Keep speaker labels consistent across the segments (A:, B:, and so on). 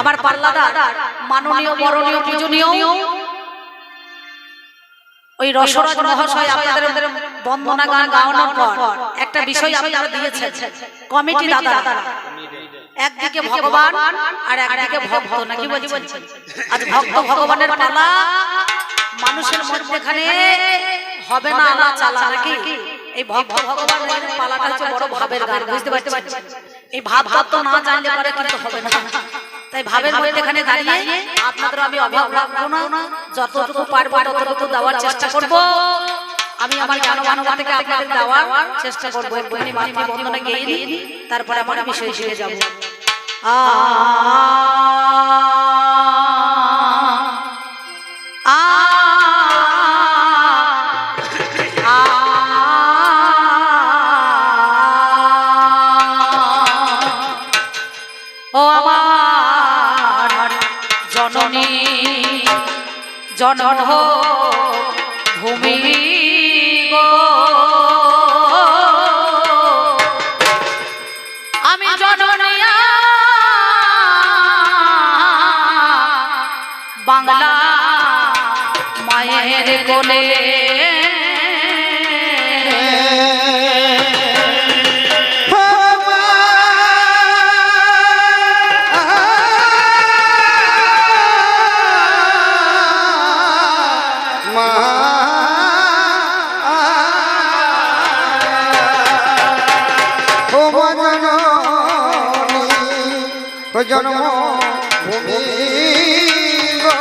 A: আমার পাল্লাদার, মাননীয়, বরণীয়, পূজনীয়, ওই রসরাজ মহাশয় আপনাদের বন্দনা গান গাওয়ানোর পর একটা বিষয় আপনারা দিয়েছেন। কমিটি দাদা একদিকে ভগবান আর একদিকে ভক্ত, নাকি বলছেন? আজ ভক্ত ভগবানের পালা, মানুষের মধ্যেখানে হবে না আলা চালা নাকি? এই ভক্ত ভগবানের পালাটা হচ্ছে বড় ভাবের গান, বুঝতে পারছেন? এই ভাব ভাব তো না জানলে পারে কিন্তু হবে না তাই ভাবের মধ্যেখানে দাঁড়িয়ে আপনাদের আমি অভাব রাখব না যতটুকু পারব ততটুকু দেওয়ার চেষ্টা করব আমি আমার জ্ঞানবানতা থেকে আপনাদের দেওয়ার চেষ্টা করব একটুখানি মাতৃ বন্দনা গেয়ে দিই তারপরে আমার বিষয় শিখে যাব আ আ জনন ভূমি গো। আমি জননিয়া বাংলা মায়ের কোলে।
B: জন্ম ভূমি গো।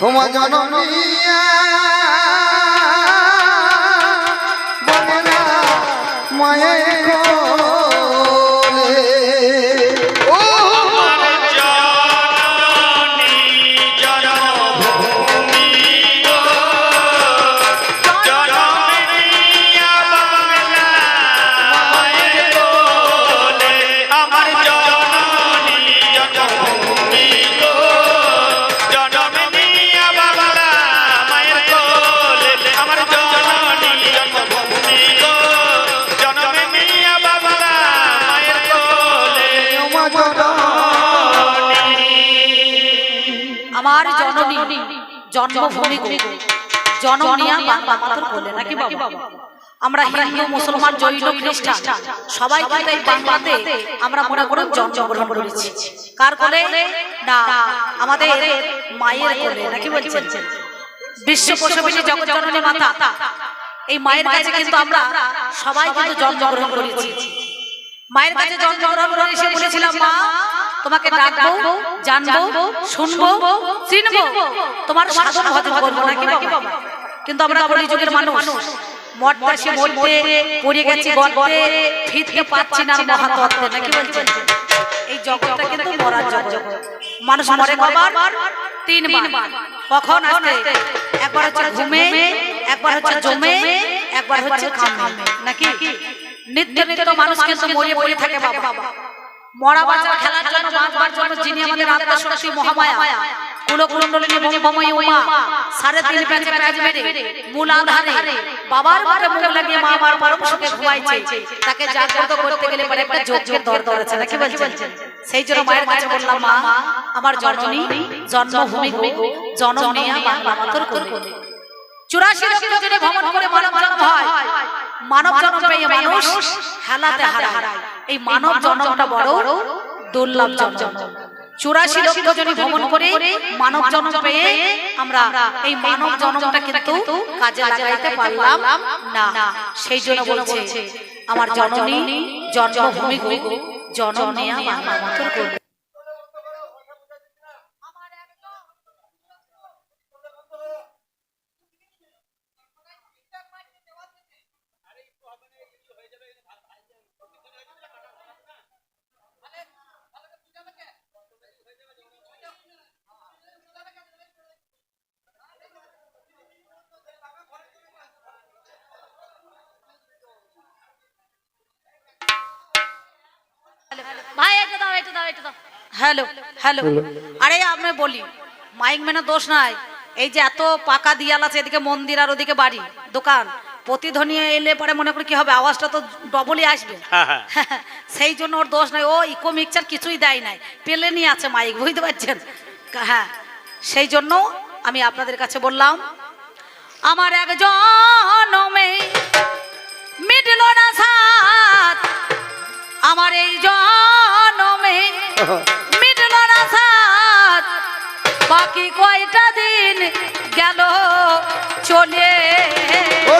B: তোমা জনমিয়া মায়ের
C: আমার জননী জন্মভূমি
A: জননিয়া বাংলা কোলে নাকি বাবা। আমরা হিন্দু মুসলমান জৈন খ্রিস্টান সবাই কিন্তু এই বাংলাতে আমরা মনে করে জন্মগ্রহণ করেছি। কার কোলে? না আমাদের মায়ের কোলে নাকি বলছেন? বিশ্ব প্রসবিনী জগৎ জননী মাতা এই মায়ের কাছে কিন্তু আমরা সবাই কিন্তু জন্মগ্রহণ করেছি। মায়ের কাছে জন্মগ্রহণ করে এসে বলেছিলাম মা। তোমাকে ডাকবো জানব শুনব চিনবো। তোমার সাধন ভজন করব নাকি বাবা? কিন্তু আমরা কলিযুগের মানুষ। মঠবাসী মরতে পড়ে গেছি গর্তে ফিরতে পাচ্ছি না মহাতত্ত্বে নাকি বলছেন এই জগৎটা কিন্তু মরার জগৎ। মানুষ মরে কবার তিনবার। কখন আসতে? একবার হচ্ছে ঘুমে একবার হচ্ছে জমে একবার হচ্ছে খামে নাকি? নিত্য নিত্য মানুষ কিন্তু মরে পড়ে থাকে বাবা। মরা বাচ্চা খেলার জন্য বাঁচবার জন্য যিনি আমাদের আত্মা শক্তি মহামায়া। কুলকুণ্ডলিনী বঙ্গময়ী উমা। সাড়ে তিন প্যাঁচে প্যাঁচ মেরে মূল আধারে বাবার মুখে মুখ লাগিয়ে মা আমার পরম সুখে ঘুমাইছে। তাকে জাগ্রত করতে গেলে পরে একটা যজ্ঞের দরকার আছে নাকি বলছেন সেই জন্য মায়ের কাছে বললাম মা আমার জননী জন্মভূমি জনম নিয়ে মাতর কোলে। চুরাশি লক্ষ ভ্রমণ করে মানব জন্ম হয়। মানব জন্ম পেয়ে মানুষ হেলাতে হারায়। এই মানব জন্মটা বড় দুর্লভ জন্ম। চুরাশি লক্ষ জনে ভ্রমণ করে মানব জন্ম পেয়ে আমরা এই মানব জন্মটা কিন্তু কাজে লাগাইতে পারলাম না। সেই জন্য বলছে আমার জননী জন্মভূমি গো জনম ভাই এটা দাও এটা দাও এটা দাও। Hello hello. আরে আমি বলি মাইক মেনে দোষ নাই। এই যে এত পাকা দিয়াল আছে এদিকে মন্দির আর ওদিকে বাড়ি দোকান প্রতিধ্বনি এলে পরে মনে করি কি হবে? আওয়াজটা তো ডবলই আসবে।
C: হ্যাঁ, হ্যাঁ।
A: সেই জন্য ওর দোষ নাই। ও ইকো মিক্সচার কিছুই দেয় নাই। পেলে নিয়ে আছে মাইক বুঝতে পারছেন? হ্যাঁ সেই জন্য আমি আপনাদের কাছে বললাম আমার একজন মিটল না আমার এই জনমে মিটল বাকি কয়টা দিন গেল চলে।
B: ওরে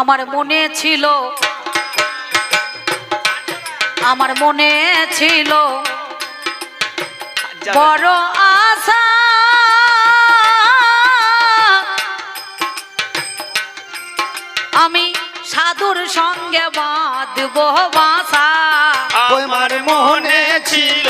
C: আমার
A: মনে ছিল। আমার মনে ছিল। বড় আশা। আমি সাধুর সঙ্গে বাঁধব বাসা
C: আমার মনে ছিল।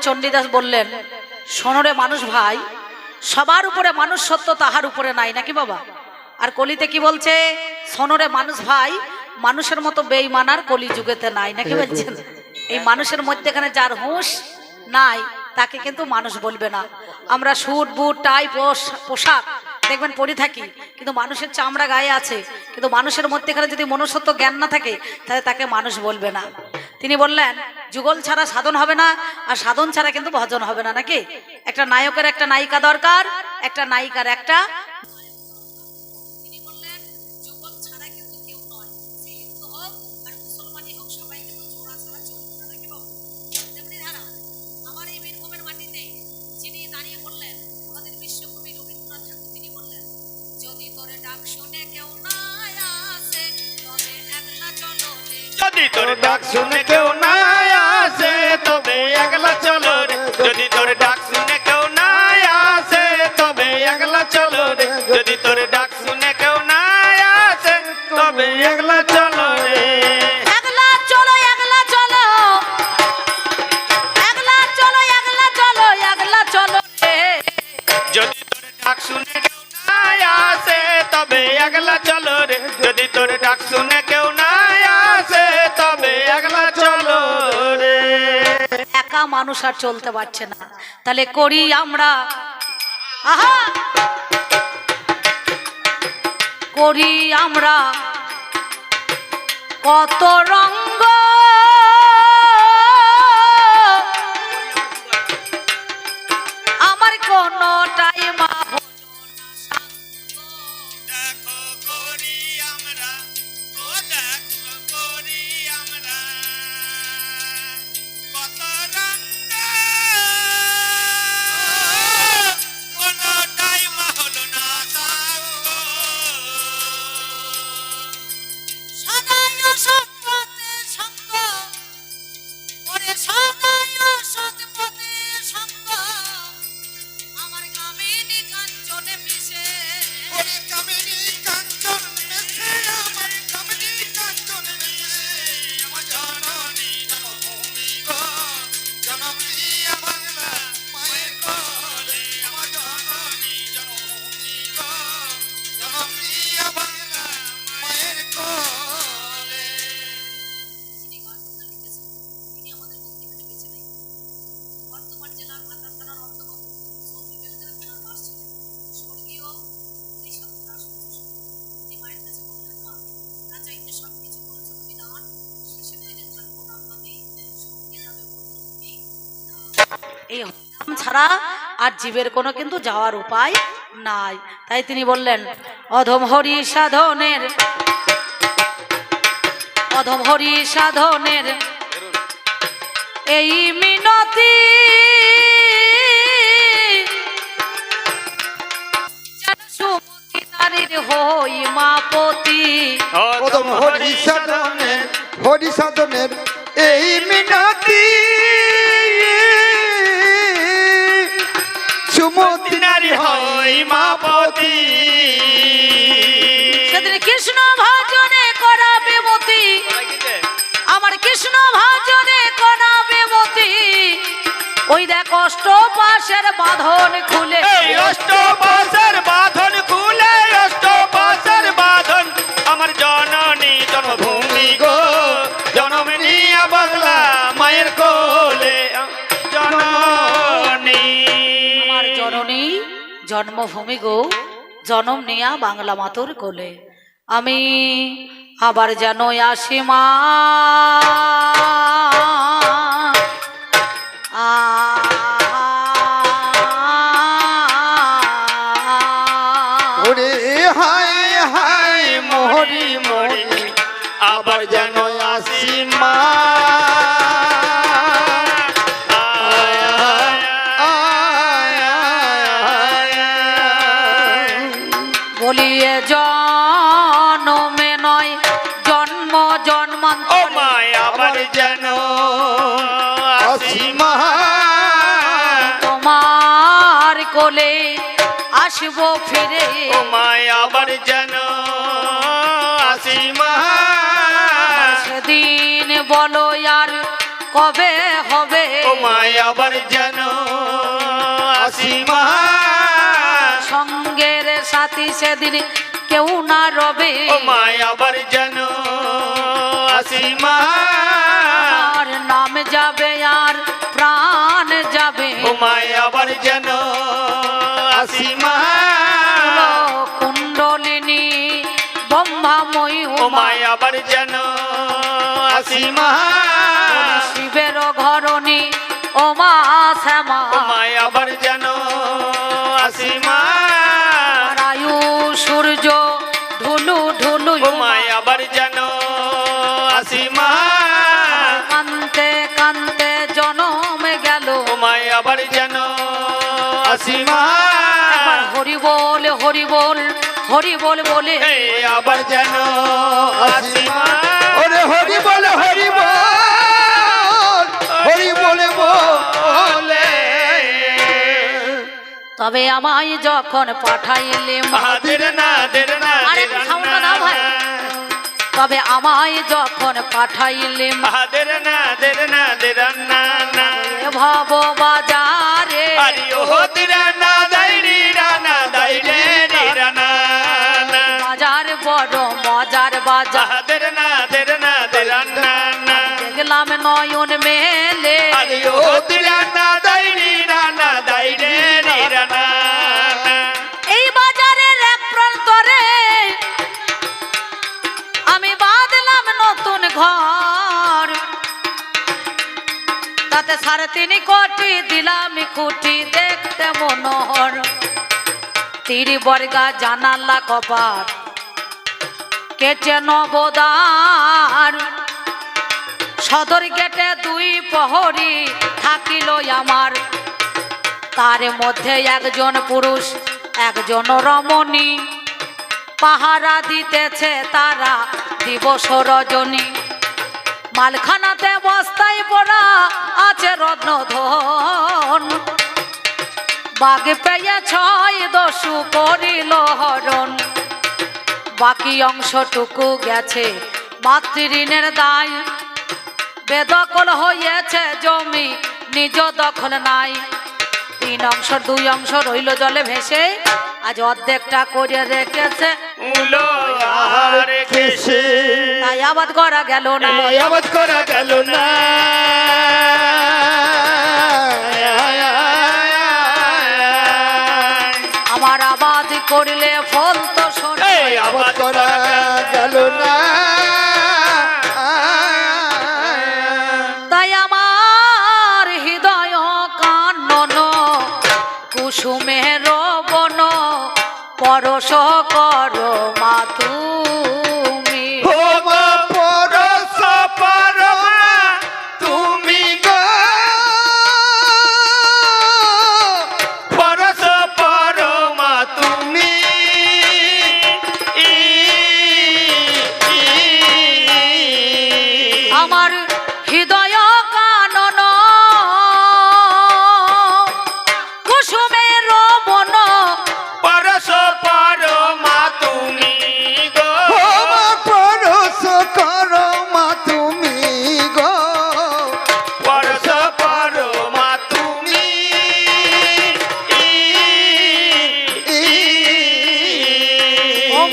A: চণ্ডীদাস বললেন সোনরে মানুষ ভাই সবার উপরে মানুষ সত্য তাহার উপরে নাই নাকি বাবা? আর কলিতে কি বলছে? সোনরে মানুষ ভাই মানুষের মতো বেইমানার কলি যুগেতে নাই নাকি বলছেন? এই মানুষের মধ্যেখানে যার হুঁশ নাই তাকে কিন্তু মানুষ বলবে না। আমরা সুট বুট টাই পোশ- পোশাক দেখবেন পরে থাকি কিন্তু মানুষের চামড়া গায়ে আছে কিন্তু মানুষের মধ্যেখানে যদি মনুষ্যত্ব জ্ঞান না থাকে তাহলে তাকে মানুষ বলবে না। তিনি বললেন, যুগল ছাড়া সাধন হবে না, আর সাধন ছাড়া কিন্তু ভজন হবে না, নাকি? একটা নায়কের একটা নায়িকা দরকার, একটা নায়িকার একটা যদি তোর ডাক শুনে কেউ না আসে, তবে একলা চলো রে।
C: যদি তোর ডাক শুনে কেউ না আসে, তবে একলা চলো রে। যদি তোর ডাক শুনে কেউ না আসে, তবে একলা চলো রে।
A: মানুষ আর চলতে পারছে না। তাহলে করি আমরা। আহা! করি আমরা। কত রঙ্গ। আমার কোনটাই ছাড়া আর জীবের কোনো কিন্তু যাওয়ার উপায় নাই। তাই তিনি বললেন, অধম হরি সাধনের, অধম হরি সাধনের এই মিনতি হই
B: হরি সাধনের হরি সাধনের এই মিনতি সুমতি
C: নারী হই মাপতি।
A: সেদিন কৃষ্ণ ভজনে করাবে মতি। আমার কৃষ্ণ ভজনে করাবে মতি। ওই দেখ অষ্ট পাশের বাঁধন খুলে।
C: এই অষ্টপাশের বাঁধন খুলে অষ্টপাশের বাঁধন। আমার জননী জন্মভূমি গো।
A: জন্মভূমি গো জনম নিয়া বাংলা মাতর কোলে। আমি আবার যেন আসি মা বলিয়ে জন্মে নয় জন্ম
C: ও
A: জন্মান্তর।
C: আবার যেন
A: তোমার কোলে আসব ফিরে।
C: ও মায় আবার যেন আসি মা
A: সেদিন বলো আর কবে হবে?
C: ও মায় আবার যেন আসি মা
A: সঙ্গের সাথী সেদিন কেউ না রবে।
C: আবার যেন
A: আর নাম যাবে আর প্রাণ যাবে।
C: আবার যেন আসি মা।
A: কুণ্ডলিনী ব্রহ্মাময়ী
C: ও মায় আবার যেন আসি মা।
A: শিবের ঘরণী ও মা শ্যামা।
C: ও আবার যেন আসি আসি মা
A: একবার হরি বল হরি বল হরি বল বলে।
C: আবার যেন
B: ওরে হরি বলে হরি বল হরি বলে বলে।
A: তবে আমায় যখন পাঠাইলে মা।
C: হাদের না দের না
A: আরে সাউন্ডটা দাও ভাই। তবে আমায় যখন পাঠাইলে মা।
C: হাদের না দের না দের না না
A: ভব বাজারে।
C: আরে ও
A: বাজার
C: হাদের না দের না দের না
A: দেখলাম নয়ন মেলে
C: আরে ও দিরা না দাইরি রানা
A: এই বাজারের এক প্রান্তরে আমি বাঁধলাম নতুন ঘর। তাতে সাড়ে তিন কোটি দিলাম খুঁটি দেখতে মনোহর। তিরি বর্গা জানালা কপাট কেটে নবদার সদর গেটে দুই প্রহরী থাকিল আমার। তার মধ্যে একজন পুরুষ, একজন রমণী। পাহারা দিতেছে তারা দিবস রজনী। মালখানাতে বস্তায় পড়া আছে রত্ন রত্নধন। বাঘ পেয়ে ছয় দশু করিল হরণ। বাকি অংশটুকু গেছে। মাতৃঋণের দায় বেদখল হয়েছে জমি, নিজ দখল নাই। তিন অংশ, দুই অংশ রইল জলে ভেসে, আজ অর্ধেকটা করে রেখেছে আবাদ করা গেল না।
C: আবাদ করা গেল না।
B: না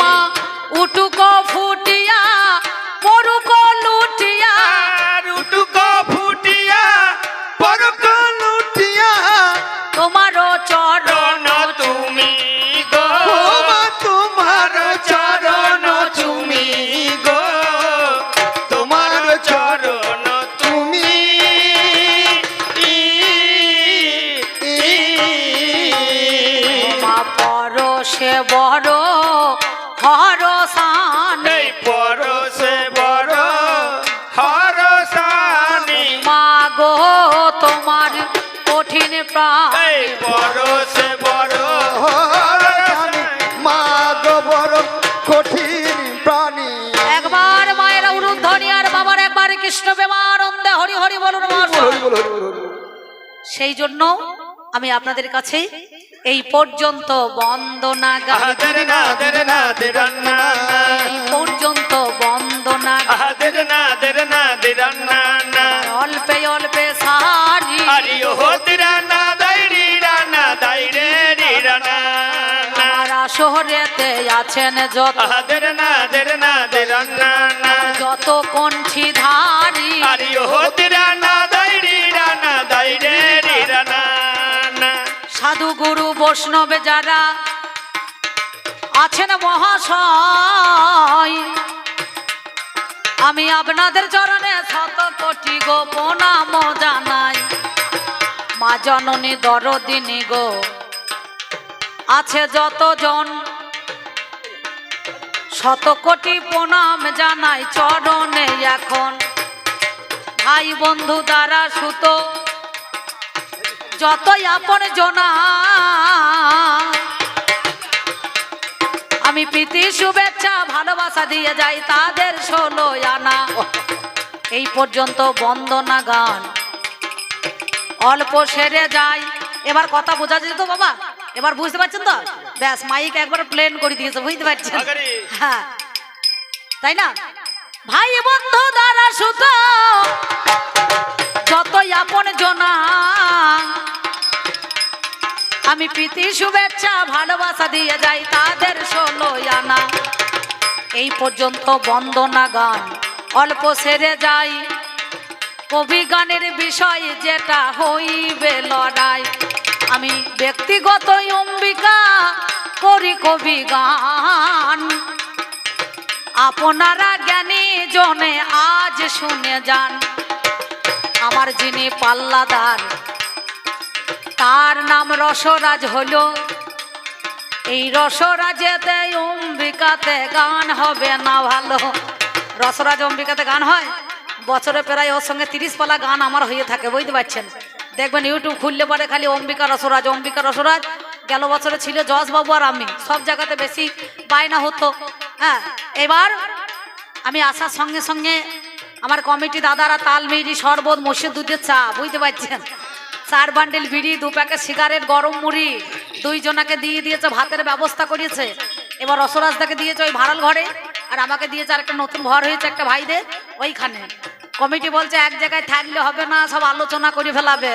A: মা উটুক ফুটিয়া
C: গো
B: তোমার
A: কঠিন প্রাণ।
C: এই পরশে বড়।
B: মা গো বড় কঠিন প্রাণী।
A: একবার মায়ের উরুধ্বনি আর বাবার একবার কৃষ্ণ প্রেমানন্দে হরি হরি বলুন মা
B: হরি বল, হরি বল, হরি বল।
A: সেই জন্য আমি আপনাদের কাছে এই পর্যন্ত বন্দনা এই পর্যন্ত বন্দনা অল্পে অল্পে সারি।
C: আরি ও হতিরা না দাইরি রানা দাইরে রি রানা।
A: আমার শহরেতে আছেন যত
C: আহাদের না দের না দের না
A: যত কণ্ঠী ধারি।
C: আরি ও হতিরা না দাইরি রানা দাইরে রি রানা
A: সাধু গুরু বৈষ্ণবে যারা আছেন মহাশয় আমি আপনাদের চরণে শত কোটি গো প্রণাম জানাই মা জননী দরদিনী গো আছে যতজন। শত কোটি প্রণাম জানাই চরণে এখন। ভাই বন্ধু দ্বারা সুতো, যতই আপন জনা আমি প্রীতি শুভেচ্ছা ভালোবাসা দিয়ে যাই তাদের ষোলো আনা। এই পর্যন্ত বন্দনা গান। অল্প সেরে যাই। এবার কথা বোঝা যেত তো বাবা? এবার বুঝতে পারছেন তো? ব্যাস মাইক একবার প্লেন করে দিয়েছে বুঝতে পারছেন? হ্যাঁ। তাই না? ভাই বন্ধু দ্বারা সুতো যতই আপন জনা আমি প্রীতি শুভেচ্ছা, ভালোবাসা দিয়ে যাই তাদের ষোলো আনা। এই পর্যন্ত বন্দনা গান, অল্প সেরে যাই। কবি গানের বিষয় যেটা হইবে লড়াই। আমি ব্যক্তিগত অম্বিকা করি কবি গান। আপনারা জ্ঞানী জনে আজ শুনে যান। আমার যিনি পাল্লাদার তার নাম রসরাজ হলো। এই রসরাজেতে অম্বিকাতে গান হবে না ভালো। রসরাজ অম্বিকাতে গান হয়? বছরে প্রায় ওর সঙ্গে তিরিশ পালা গান আমার হয়ে থাকে, বুঝতে পারছেন? দেখবেন ইউটিউব খুললে পরে খালি অম্বিকা রসরাজ অম্বিকা রসরাজ। গেল বছরে ছিল যশবাবু আর আমি। সব জায়গাতে বেশি বায়না হতো। হ্যাঁ এবার আমি আসার সঙ্গে সঙ্গে আমার কমিটি দাদারা তাল মিরি, শরবত মসজিদ দুধের চা, বুঝতে পারছেন? চার বান্ডিল বিড়ি, দু প্যাকেট সিগারেট, গরম মুড়ি দুইজনাকে দিয়ে দিয়েছে, ভাতের ব্যবস্থা করিয়েছে। এবার রসরাজদাকে দিয়েছে ওই ভাড়াল ঘরে, আর আমাকে দিয়েছে আর একটা নতুন ঘর হয়েছে একটা ভাইদের, ওইখানে। কমিটি বলছে, এক জায়গায় থাকলে হবে না, সব আলোচনা করে ফেলাবে।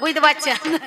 A: বুঝতে পারছেন?